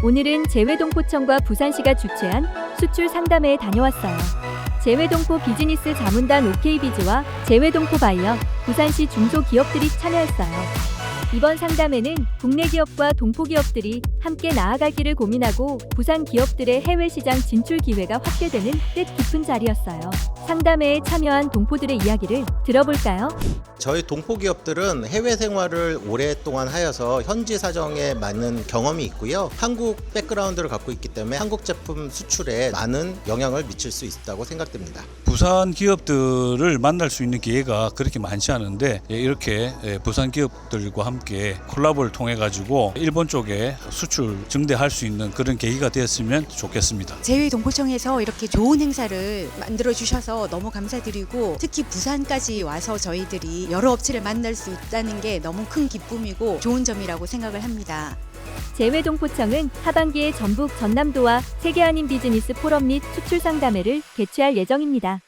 오늘은 재외동포청과 부산시가 주최한 수출 상담회에 다녀왔어요. 재외동포 비즈니스 자문단 OK비즈와 재외동포 바이어, 부산시 중소기업들이 참여했어요. 이번 상담회는 국내 기업과 동포 기업들이 함께 나아갈 길을 고민하고 부산 기업들의 해외 시장 진출 기회가 확대되는 뜻 깊은 자리였어요. 상담회에 참여한 동포들의 이야기를 들어볼까요? 저희 동포 기업들은 해외 생활을 오랫동안 하여서 현지 사정에 맞는 경험이 있고요. 한국 백그라운드를 갖고 있기 때문에 한국 제품 수출에 많은 영향을 미칠 수 있다고 생각됩니다. 부산 기업들을 만날 수 있는 기회가 그렇게 많지 않은데 예, 이렇게 예, 부산 기업들과 함께 콜라보를 통해 가지고 일본 쪽에 수출 증대할 수 있는 그런 계기가 되었으면 좋겠습니다. 제외동포청에서 이렇게 좋은 행사를 만들어 주셔서 너무 감사드리고 특히 부산까지 와서 저희들이 여러 업체를 만날 수 있다는 게 너무 큰 기쁨이고 좋은 점이라고 생각을 합니다. 재외동포청은 하반기에 전북 전남도와 세계 한인 비즈니스 포럼 및 수출 상담회를 개최할 예정입니다.